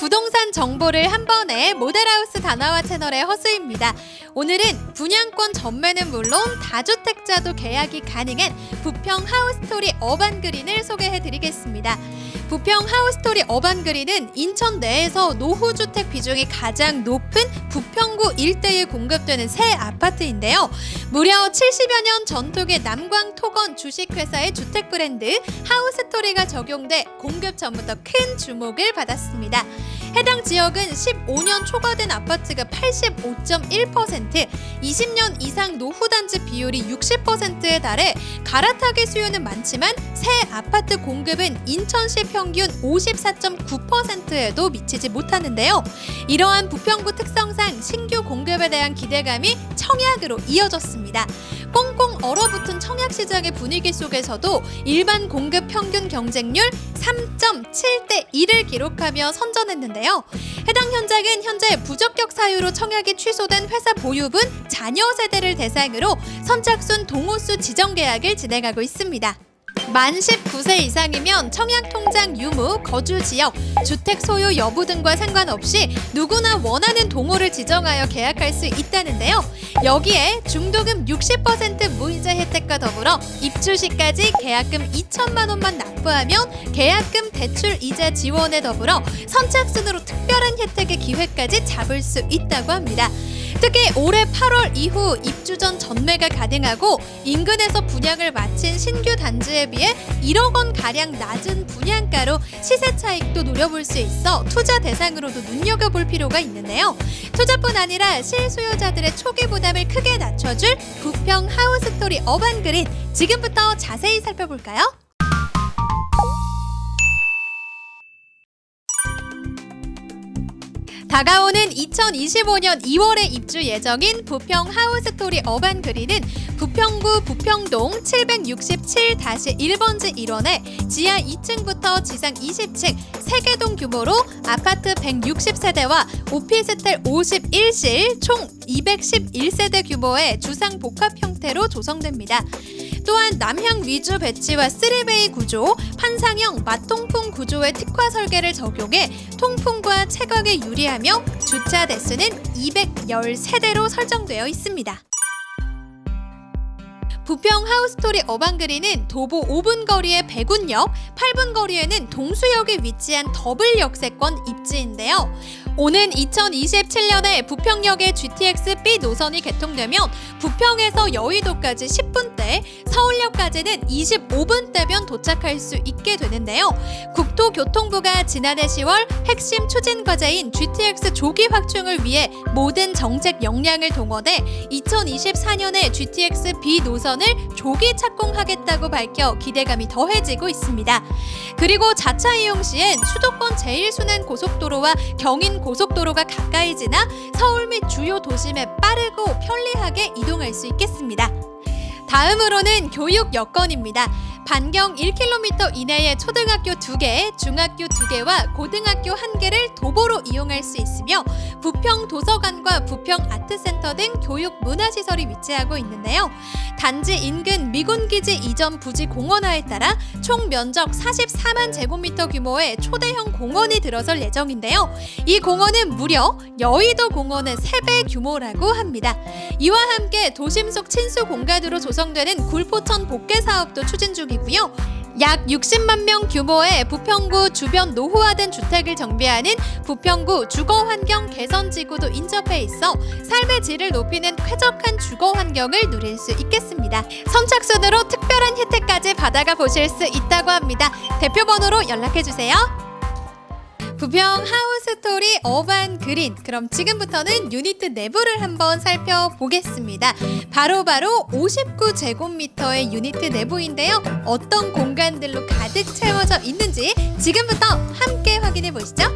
부동산 정보를 한 번에 모델하우스 다나와 채널의 허수입니다. 오늘은 분양권 전매는 물론 다주택자도 계약이 가능한 부평 하우스토리 어반그린을 소개해드리겠습니다. 부평 하우스토리 어반그린은 인천 내에서 노후주택 비중이 가장 높은 부평구 일대에 공급되는 새 아파트인데요. 무려 70여 년 전통의 남광 토건 주식회사의 주택 브랜드 하우스토리가 적용돼 공급 전부터 큰 주목을 받았습니다. 해당 지역은 15년 초과된 아파트가 85.1%, 20년 이상 노후단지 비율이 60%에 달해 갈아타기 수요는 많지만 새 아파트 공급은 인천시 평균 54.9%에도 미치지 못하는데요. 이러한 부평구 특성상 신규 공급에 대한 기대감이 청약으로 이어졌습니다. 꽁꽁 얼어붙은 청약 시장의 분위기 속에서도 일반 공급 평균 경쟁률 3.7대 1을 기록하며 선전했는데 요. 해당 현장은 현재 부적격 사유로 청약이 취소된 회사 보유분 자녀 세대를 대상으로 선착순 동호수 지정 계약을 진행하고 있습니다. 만 19세 이상이면 청약 통장 유무, 거주 지역, 주택 소유 여부 등과 상관없이 누구나 원하는 동호를 지정하여 계약할 수 있다는데요. 여기에 중도금 60% 무이자 혜택과 더불어 입주 시까지 계약금 2천만 원만 납부하면 계약금 대출 이자 지원에 더불어 선착순으로 특별한 혜택의 기회까지 잡을 수 있다고 합니다. 특히 올해 8월 이후 입주 전 전매가 가능하고 인근에서 분양을 마친 신규 단지에 비해 1억 원 가량 낮은 분양가로 시세 차익도 노려볼 수 있어 투자 대상으로도 눈여겨볼 필요가 있는데요. 투자뿐 아니라 실수요자들의 초기 부담을 크게 낮춰줄 부평 하우스토리 어반그린 지금부터 자세히 살펴볼까요? 다가오는 2025년 2월에 입주 예정인 부평 하우스토리 어반 그린은 부평구 부평동 767-1번지 1원에 지하 2층부터 지상 20층 3개동 규모로 아파트 160세대와 오피스텔 51실 총 211세대 규모의 주상 복합 형태로 조성됩니다. 또한 남향 위주 배치와 3베이 구조, 환상형 마통풍 구조의 특화 설계를 적용해 통풍과 채광에 유리하며 주차 대수는 210세대로 설정되어 있습니다. 부평 하우스토리 어반그린은 도보 5분 거리의 백운역, 8분 거리에는 동수역에 위치한 더블 역세권 입지인데요. 오는 2027년에 부평역의 GTX B 노선이 개통되면 부평에서 여의도까지 10분대, 서울역까지는 25분대면 도착할 수 있게 되는데요. 국토교통부가 지난해 10월 핵심 추진 과제인 GTX 조기 확충을 위해 모든 정책 역량을 동원해 2024년에 GTX B 노선을 조기 착공하겠다고 밝혀 기대감이 더해지고 있습니다. 그리고 자차 이용 시엔 수도권 제1순환 고속도로와 경인 고속도로가 가까이 지나 서울 및 주요 도심에 빠르고 편리하게 이동할 수 있겠습니다. 다음으로는 교육 여건입니다. 반경 1km 이내에 초등학교 2개, 중학교 2개와 고등학교 1개를 도보로 이용할 수 있으며 부평 도서관과 부평 아트센터 등 교육 문화시설이 위치하고 있는데요. 단지 인근 미군기지 이전 부지 공원화에 따라 총 면적 44만 제곱미터 규모의 초대형 공원이 들어설 예정인데요. 이 공원은 무려 여의도 공원의 3배 규모라고 합니다. 이와 함께 도심 속 친수 공간으로 조성되는 굴포천 복개 사업도 추진 중이고 요. 약 60만 명 규모의 부평구 주변 노후화된 주택을 정비하는 부평구 주거 환경 개선 지구도 인접해 있어 삶의 질을 높이는 쾌적한 주거 환경을 누릴 수 있겠습니다. 선착순으로 특별한 혜택까지 받아가 보실 수 있다고 합니다. 대표 번호로 연락해 주세요. 부평 하우스토리 어반 그린. 그럼 지금부터는 유니트 내부를 한번 살펴보겠습니다. 바로바로 59제곱미터의 유니트 내부인데요. 어떤 공간들로 가득 채워져 있는지 지금부터 함께 확인해 보시죠.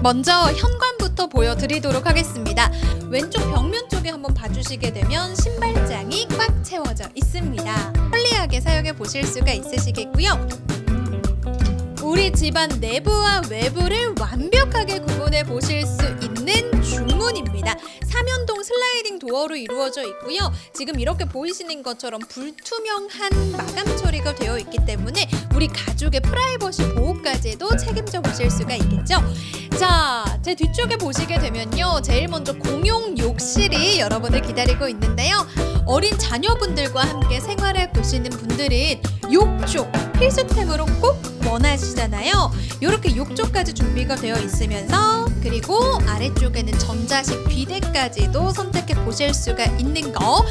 먼저 현관부터 보여드리도록 하겠습니다. 왼쪽 벽면 쪽에 한번 봐주시게 되면 신발장이 꽉 채워져 있습니다. 편리하게 사용해 보실 수가 있으시겠고요 우리 집안 내부와 외부를 완벽하게 구분해 보실 수 있는 중문입니다. 삼연동 슬라이딩 도어로 이루어져 있고요. 지금 이렇게 보이시는 것처럼 불투명한 마감 처리가 되어 있기 때문에 우리 가족의 프라이버시 보호까지도 책임져 보실 수가 있겠죠. 자, 제 뒤쪽에 보시게 되면요. 제일 먼저 공용 욕실이 여러분을 기다리고 있는데요. 어린 자녀분들과 함께 생활해 보시는 분들은 욕조 필수템으로 꼭 원하시잖아요. 이렇게 욕조까지 준비가 되어 있으면서 그리고 아래쪽에는 전자식 비데까지도 선택해 보실 수가 있는 거.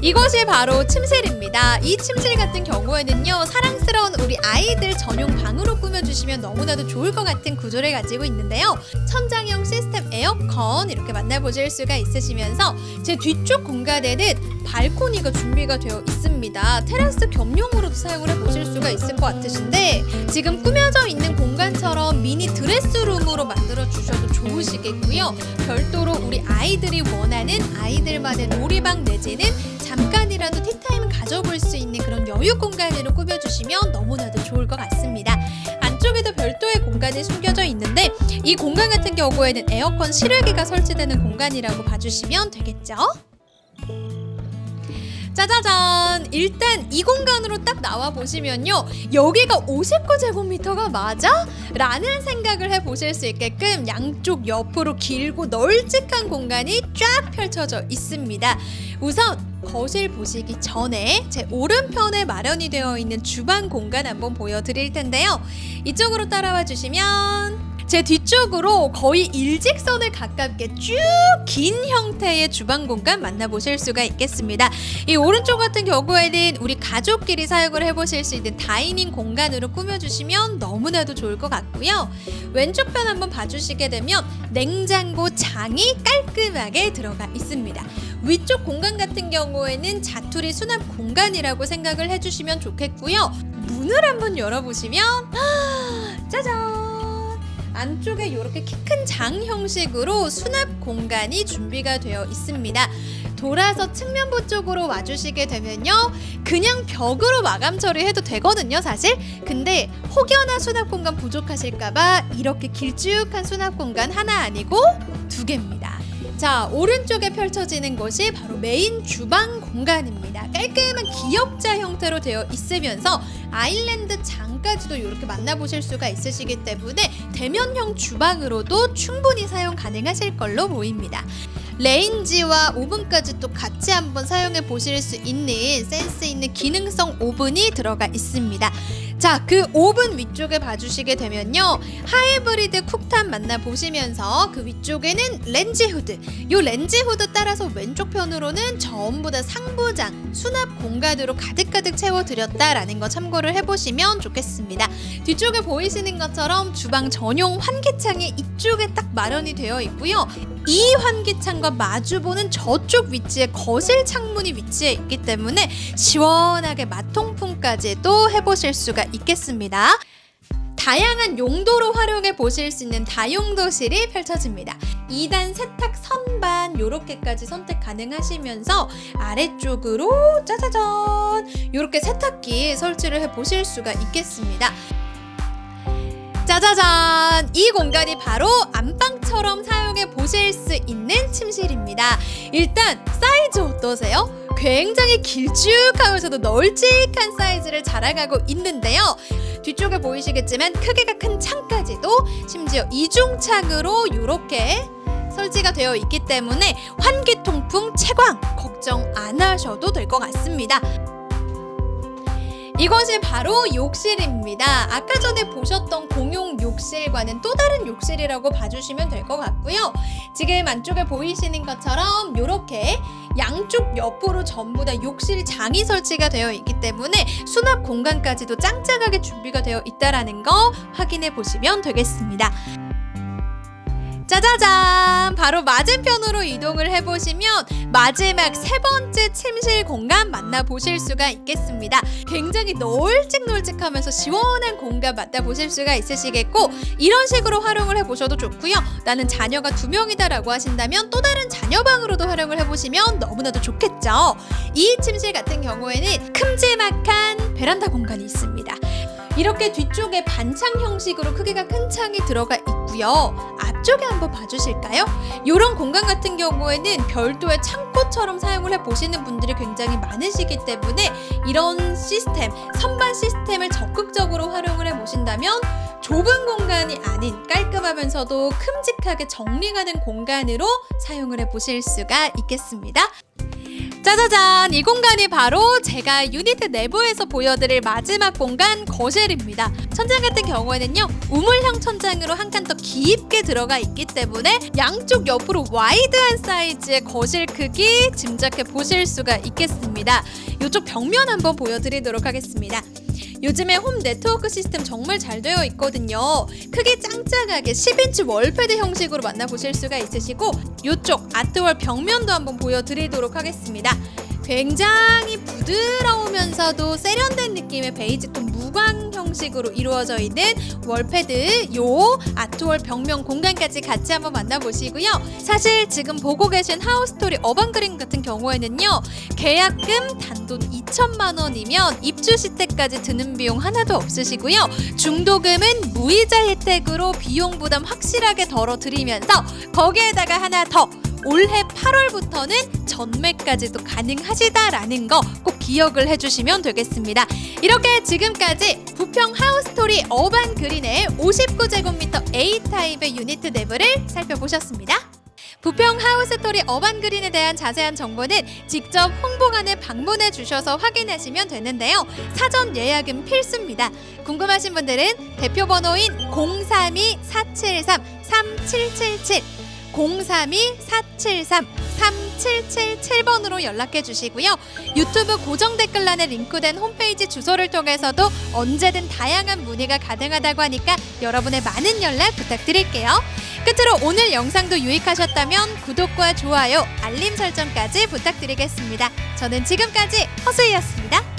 이것이 바로 침실입 니다. 이 침실 같은 경우에는요, 사랑스러운 우리 아이들 전용 방으로 꾸며주시면 너무나도 좋을 것 같은 구조를 가지고 있는데요. 천장형 시스템 에어컨 이렇게 만나보실 수가 있으시면서 제 뒤쪽 공간에는 발코니가 준비가 되어 있습니다. 테라스 겸용으로도 사용을 해보실 수가 있을 것 같으신데 지금 꾸며져 있는 공간처럼 미니 드레스룸으로 만들어 주셔도 좋으시겠고요. 별도로 우리 아이들이 원하는 아이들만의 놀이방 내지는 잠깐이라도 티타임 가져볼 수 있는 그런 여유 공간으로 꾸며주시면 너무나도 좋을 것 같습니다. 안쪽에도 별도의 공간이 숨겨져 있는데 이 공간 같은 경우에는 에어컨 실외기가 설치되는 공간이라고 봐주시면 되겠죠? 짜자잔! 일단 이 공간으로 딱 나와 보시면요. 여기가 59제곱미터가 맞아? 라는 생각을 해 보실 수 있게끔 양쪽 옆으로 길고 널찍한 공간이 쫙 펼쳐져 있습니다. 우선 거실 보시기 전에 제 오른편에 마련이 되어 있는 주방 공간 한번 보여드릴 텐데요. 이쪽으로 따라와 주시면 제 뒤쪽으로 거의 일직선을 가깝게 쭉 긴 형태의 주방 공간 만나보실 수가 있겠습니다. 이 오른쪽 같은 경우에는 우리 가족끼리 사용을 해보실 수 있는 다이닝 공간으로 꾸며주시면 너무나도 좋을 것 같고요. 왼쪽 편 한번 봐주시게 되면 냉장고 장이 깔끔하게 들어가 있습니다. 위쪽 공간 같은 경우에는 자투리 수납 공간이라고 생각을 해주시면 좋겠고요. 문을 한번 열어보시면 짜잔! 안쪽에 이렇게 키 큰 장 형식으로 수납 공간이 준비가 되어 있습니다. 돌아서 측면부 쪽으로 와주시게 되면요. 그냥 벽으로 마감 처리해도 되거든요, 사실. 근데 혹여나 수납 공간 부족하실까봐 이렇게 길쭉한 수납 공간 하나 아니고 두 개입니다. 자, 오른쪽에 펼쳐지는 곳이 바로 메인 주방 공간입니다. 깔끔한 기역자 형태로 되어 있으면서 아일랜드 장까지도 이렇게 만나보실 수가 있으시기 때문에 대면형 주방으로도 충분히 사용 가능하실 걸로 보입니다. 레인지와 오븐까지 또 같이 한번 사용해 보실 수 있는 센스 있는 기능성 오븐이 들어가 있습니다. 자, 그 오븐 위쪽에 봐주시게 되면요. 하이브리드 쿡탑 만나보시면서 그 위쪽에는 렌즈 후드. 요 렌즈 후드 따라서 왼쪽 편으로는 전부 다 상부장, 수납 공간으로 가득가득 채워드렸다라는 거 참고를 해보시면 좋겠습니다. 뒤쪽에 보이시는 것처럼 주방 전용 환기창이 이쪽에 딱 마련이 되어 있고요. 이 환기창과 마주보는 저쪽 위치에 거실 창문이 위치해 있기 때문에 시원하게 맛통풍까지도 해보실 수가 있겠습니다. 다양한 용도로 활용해 보실 수 있는 다용도실이 펼쳐집니다. 2단 세탁 선반 요렇게까지 선택 가능하시면서 아래쪽으로 짜자잔 요렇게 세탁기 설치를 해 보실 수가 있겠습니다. 짜자잔! 이 공간이 바로 안방처럼 사용해 보실 수 있는 침실입니다. 일단 사이즈 어떠세요? 굉장히 길쭉하면서도 널찍한 사이즈를 자랑하고 있는데요. 뒤쪽에 보이시겠지만 크기가 큰 창까지도 심지어 이중창으로 이렇게 설치가 되어 있기 때문에 환기 통풍 채광 걱정 안 하셔도 될 것 같습니다. 이것이 바로 욕실입니다. 아까 전에 보셨던 공용 욕실과는 또 다른 욕실이라고 봐주시면 될 것 같고요. 지금 안쪽에 보이시는 것처럼 이렇게 양쪽 옆으로 전부 다 욕실 장이 설치가 되어 있기 때문에 수납 공간까지도 짱짱하게 준비가 되어 있다라는 거 확인해 보시면 되겠습니다. 짜자잔! 바로 맞은편으로 이동을 해보시면 마지막 세 번째 침실 공간 만나보실 수가 있겠습니다. 굉장히 널찍널찍하면서 시원한 공간 만나보실 수가 있으시겠고 이런 식으로 활용을 해보셔도 좋고요. 나는 자녀가 두 명이다라고 하신다면 또 다른 자녀방으로도 활용을 해보시면 너무나도 좋겠죠. 이 침실 같은 경우에는 큼지막한 베란다 공간이 있습니다. 이렇게 뒤쪽에 반창 형식으로 크기가 큰 창이 들어가 있고요. 앞쪽에 한번 봐주실까요? 이런 공간 같은 경우에는 별도의 창고처럼 사용을 해 보시는 분들이 굉장히 많으시기 때문에 이런 시스템, 선반 시스템을 적극적으로 활용을 해 보신다면 좁은 공간이 아닌 깔끔하면서도 큼직하게 정리가 된 공간으로 사용을 해 보실 수가 있겠습니다. 짜자잔! 이 공간이 바로 제가 유니트 내부에서 보여드릴 마지막 공간 거실입니다. 천장 같은 경우에는요, 우물형 천장으로 한 칸 더 깊게 들어가 있기 때문에 양쪽 옆으로 와이드한 사이즈의 거실 크기 짐작해 보실 수가 있겠습니다. 이쪽 벽면 한번 보여드리도록 하겠습니다. 요즘에 홈 네트워크 시스템 정말 잘 되어 있거든요. 크기 짱짱하게 10인치 월패드 형식으로 만나보실 수가 있으시고 이쪽 아트월 벽면도 한번 보여드리도록 하겠습니다. 굉장히 부드러우면서도 세련된 느낌의 베이지톤 무 광 형식으로 이루어져 있는 월패드 요 아트월 벽면 공간까지 같이 한번 만나보시고요. 사실 지금 보고 계신 하우스토리 어반그린 같은 경우에는요. 계약금 단돈 2천만 원이면 입주 시때까지 드는 비용 하나도 없으시고요. 중도금은 무이자 혜택으로 비용 부담 확실하게 덜어드리면서 거기에다가 하나 더 올해 8월부터는 전매까지도 가능하시다라는 거 꼭 기억을 해주시면 되겠습니다. 이렇게 지금까지 부평 하우스토리 어반 그린의 59제곱미터 A 타입의 유니트 내부를 살펴보셨습니다. 부평 하우스토리 어반 그린에 대한 자세한 정보는 직접 홍보관에 방문해 주셔서 확인하시면 되는데요. 사전 예약은 필수입니다. 궁금하신 분들은 대표 번호인 032-473-3777 032-473-3777번으로 연락해 주시고요. 유튜브 고정 댓글란에 링크된 홈페이지 주소를 통해서도 언제든 다양한 문의가 가능하다고 하니까 여러분의 많은 연락 부탁드릴게요. 끝으로 오늘 영상도 유익하셨다면 구독과 좋아요, 알림 설정까지 부탁드리겠습니다. 저는 지금까지 허수이였습니다.